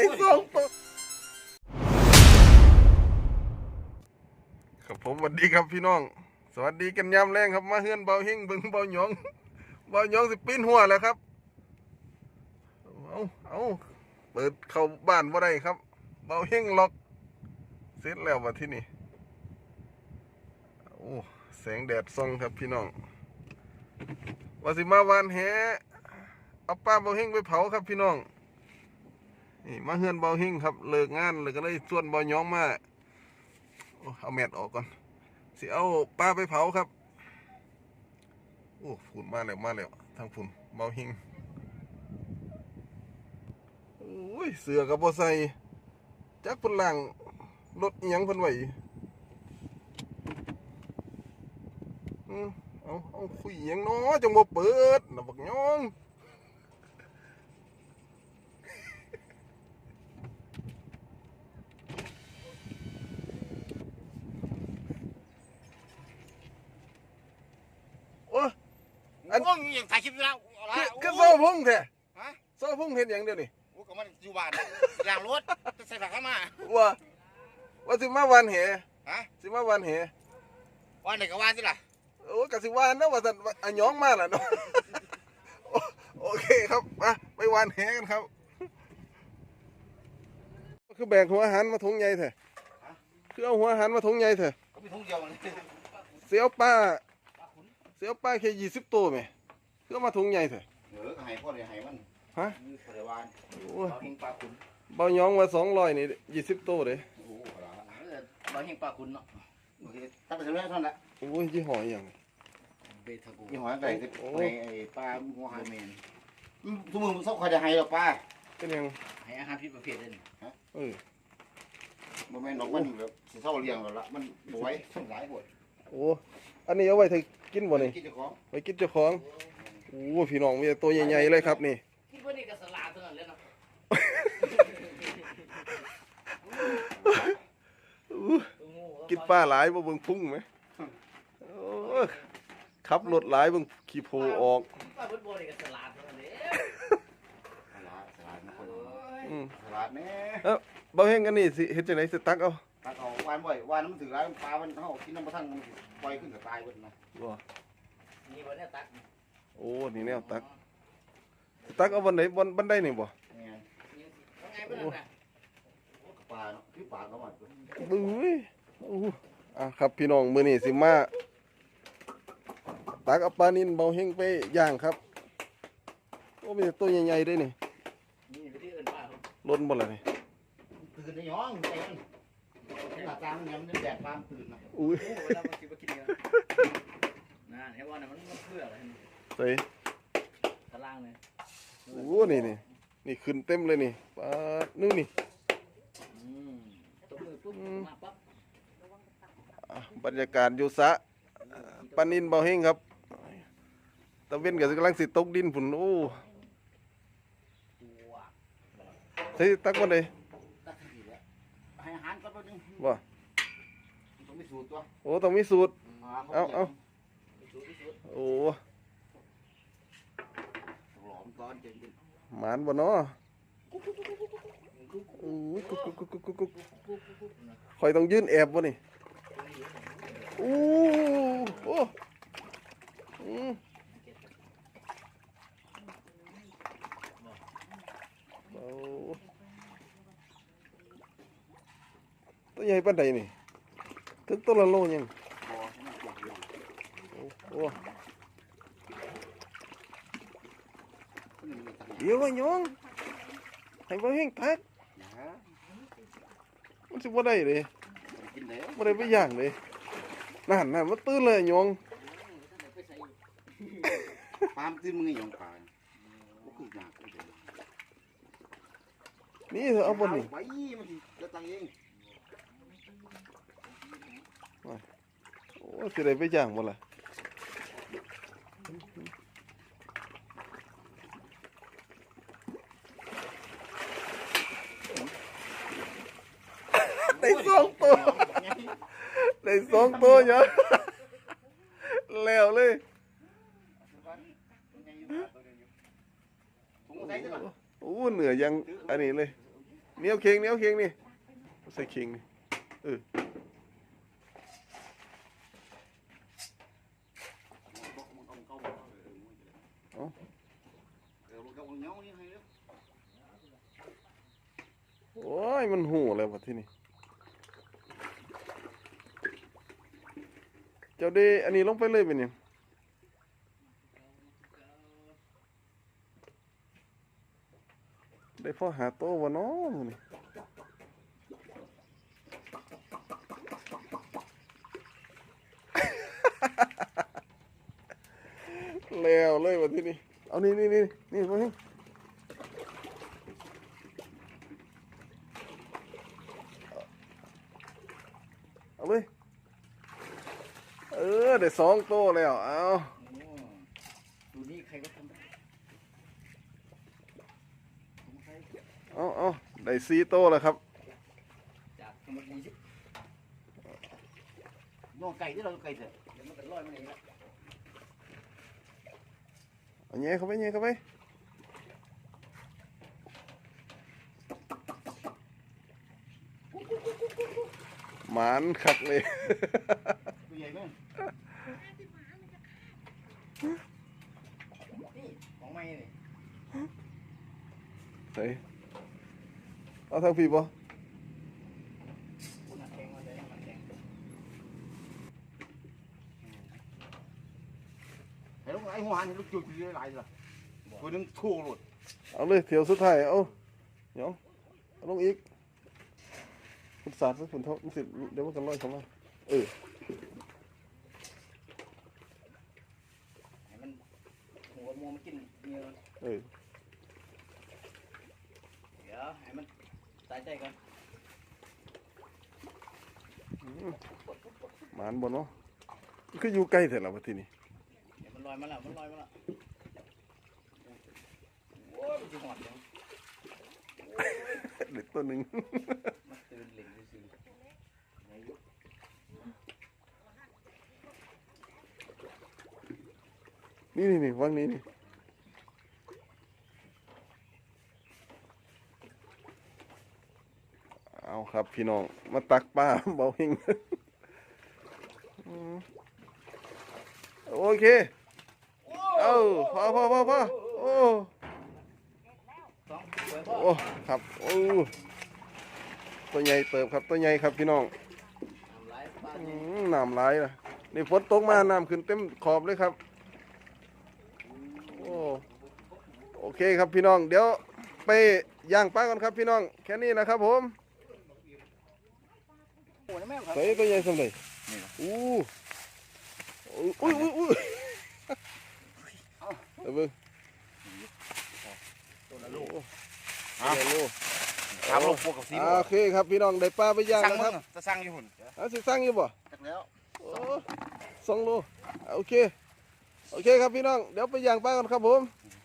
ได้สองตัวครับผมสวัสดีครับพี่น้อง สวัสดีกันยามแรงครับมาเฮือนเบาเฮงเบิ่งเบาหยองเบาหยองสิปีนหัวแล้วครับ เอาเอาเปิดเข้าบ้านบ่าได้ครับ เบาเฮงล็อกเสร็จแล้วว่าที่นี่โอ้แสงแดดส่องครับพี่น้องว่าสิมาวานแหเอาป้าเบาเฮงไปเผาครับพี่น้อง มาเฮือนเบาหิ่งครับ เลิกงานเลยก็เลยชวนเบาหยองมาเอาแมดออกก่อนสิเอาปลาไปเผาครับ โอ้ฝุ่นมาแล้วมาแล้วทางฝุ่นเบาหิ่งโอ้ยเสือกับบ่ใส่จักพล่างรถอิหยังพิ่นไว้อืมเอาเอาคุยอิหยังเนาะจังบ่เปิดนะบักหยอง อันนี้ยังถ่ายคลิปอยู่แล้วเอาละคือโอ้คือโซ่พุ่งแท้ฮะโซ่พุ่งเห็นอย่างเดียวนี่โอ้ก็มันอยู่บ้านยางรถจะใส่ผักเข้ามาว่าว่าสิมาวันเหฮะสิมาวันเหวันไหนก็วันสิล่ะโอ้กสิวานนะว่าสันว่าอันหยองมาล่ะเนาะโอโอเคครับมาไปวานแหกันครับ คือแบกหัวอาหารมาถุงใหญ่แท้คือเอาหัวอาหารมาถุงใหญ่แท้ก็มีทุ่งเดียวมันเสียวป้า เสียวป้าแค่ยี่สิบตัวไหมคือเอามาถุงใหญ่แท้เออก็ให้พ่อเลยให้มันฮะมีปริวานโอ้ยเราเฮงปลาขุนเบาหยองว่าสองร้อยนี่ยี่สิบตัวเลยโอ้โหเราเฮงปลาขุนเนาะโอเคตั้งแต่เรื่องเท่านั้นแหละโอ้ยยี่ห้ออหย่างเบทากูยี่ห้อไก่ที่โอ้ในไอ้ปลาหัวหายเมนทุกมือมันชอบคอยจะให้หรอป้าเป็นหยังให้อาหารพิษประเภทนึงฮะเออบ่แม่นนกมันแบบสิเท่าเลี้ยงแล้วละมันบ่ไหวมันหลายปวด โอ้อันนี้เอาไว้ถ้ากินบ่นี่กินเจ้าของไว้กินเจ้าของโอ้พี่น้องมีแต่ตัวใหญ่ๆเลยครับนี่ คิดว่านี่ก็สลาดเท่านั้นเลยเนาะอู้กินปลาหลายบ่เบิ่งพุ่งไหมโอ้ขับรถหลายเบิ่งขี้โพออกปลาเบิดโบนี่ก็สลาดเท่านั้นเลยสลาดสลาดนะคนอืมสลาดแน่บ่เฮงอันนี้สิเฮ็ดจังได๋สิตักเอา ปลาเขาวานบ่อยวานมันถือร้ายปลามันเท่ากินน้ำมันทั้งมันสิปล่อยขึ้นกับตายเบิดนะบ่นี่บ่เนี่ยตักโอ้นี่แนวตักตักเอาบันไดบนบันไดนี่บ่นี่ไงนี่ว่าไงเพิ่นน่ะกับปลาเนาะคือปลาเขามาบึ้ยอู้อะครับพี่น้องมื้อนี้สิมาตักเอาปลานินเบาเฮงไปย่างครับโอ้มีแต่ตัวใหญ่ๆเด้นี่นี่วิธีอื่นปลาครับล้นบ่ล่ะนี่ตื่นในย้องใจมัน หน้าตามันเนี่ยมันแดดปลามตื่นนะอุ้ยโอ้เวลามันสิบ่กินกันนะเห็นว่าน่ะมันมันเพื่ออะไรใส่ตารางเลยโอ้นี่นี่นี่ขึ้นเต็มเลยนี่ปลานึงนี่อืมตบมือปุ๊บมาปั๊บอ่บรรยากาศอยู่สระปานินเบาเฮงครับตะเวนก็กำลังสิตกดินพุ่นโอ้ตัวใส่ตักบ่ได้ตักทีแล้วให้อาหารก็แป๊ บนึงบ่ต้องมีสูตรตัวโอ้ต้องมีสูตร เอาเอาเอาพิสูจน์พิสูจน์โอ้หลอมก้อนเย็นหมานบ่เนาะโอ้ยกุกกุกกุกกุกกุกข่อยต้องยืนแอบบ่นี่ โอ้โอ้อืมโอ้ ตัวใหญ่ปานใดนี่ถึงตัวละโลยังๆพอให้มันเกี่ยวอยู่โอ้ขึ้นมาตักเดี๋ยวว่าหยองให้บ่เฮงตักนะมันสิบ่ได้เลยกินแล้วบ่ได้ไปย่างเลยนั่นนั่นมันตื่นเลยหยองปลาตื่นมึงไงยองปลาก็คือหนักนี่เถอะเอาบ่นี่ไปมันสิจะตังเอง โอ้สิได้ไปย่างบ่ล่ะได้สองตัวได้สองตัวเนาะแล้วเลยถุงใส่จังหวะโอ้เหนือยังอันนี้เลยเหนียวเข่งเหนียวเข่งนี่ใส่เข่งนี่เออ โอ้ย มันหูอะไรวะที่นี่ เจ้าเดอันนี้ลงไปเลยเป็นยังได้พ่อหาโตวะน้องนี่แล้วเลยวะที่นี่ เอานี่นี่นี่นี่มาให้ เอาเลย เออได้สองโตแล้ว เอาโอ้ดูนี่ใครก็ทำได้ผมใครเอาเอาได้สี่โตแล้วครับ จากธรรมดีสิน้องไก่ที่เราไก่เถอะเดี๋ยวมันเป็นร้อยมันเองละเอาแง่เข้าไปแง่เข้าไป มานคักเลยตัวใหญ่ไหมนี่ของไม่นี่ใส่เอาทางพี่บ่คุณหักแข็งมาเลยหักแข็งไอ้ลูกไอ้หัวหันลูกจุดจุดหลายเลยตัวนึงทั่วหลุดเอาเลยเถียวสุดท้ายเอาเดี๋ยวเอาลงอีก คุณสาดสักคุณเท่ามันสิเดี๋ยวมันกันลอยเข้ามาเออให้มันหัวมัวมันกินเนื้อเออเดี๋ยวให้มันตายใจก่อนหมานบ่เนาะมันคืออยู่ใกล้แต่ละประเทศนี่เดี๋ยวมันลอยมาแล้วมันลอยมาแล้วโอ้ยมันจะหอดจังเด็กตัวหนึ่ง มันตื่นเหล่งซื่อๆไหนอยู่ นี่นี่นี่วางนี่นี่เอาครับพี่น้อง มาตักป้าเบาหิงโอเค เอาพอพอพอพอโอ้สองสวยพ่อโอ้ครับโอ้ตัวใหญ่เติบครับตัวใหญ่ครับพี่น้องน้ำไหลายนะนี่ฝนตกมาน้ำขึ้นเต็มขอบเลยครับ โอ้โอ เคครับพี่น้อง เดี๋ยวไปย่างปลาก่อนครับพี่น้อง แค่นี้นะครับผมโอ้ยแม่ครับใส่ตัวใหญ่สำเลยนี่นะอู้อุ้ยอุ้ยอุ้ยเอาเบิ่งตัวละลูกเอาลูกถามลูกพวกกับซีอ่าโอเคครับพี่น้องได้ปลาไปย่างสั่งแล้วมึครับงจะสั่งอยู่หุ่นเอาสิสั่งอยู่บ่จักแล้วโอ้สองโลโอเค โอเคครับพี่น้อง เดี๋ยวไปย่างปลากันครับผมอ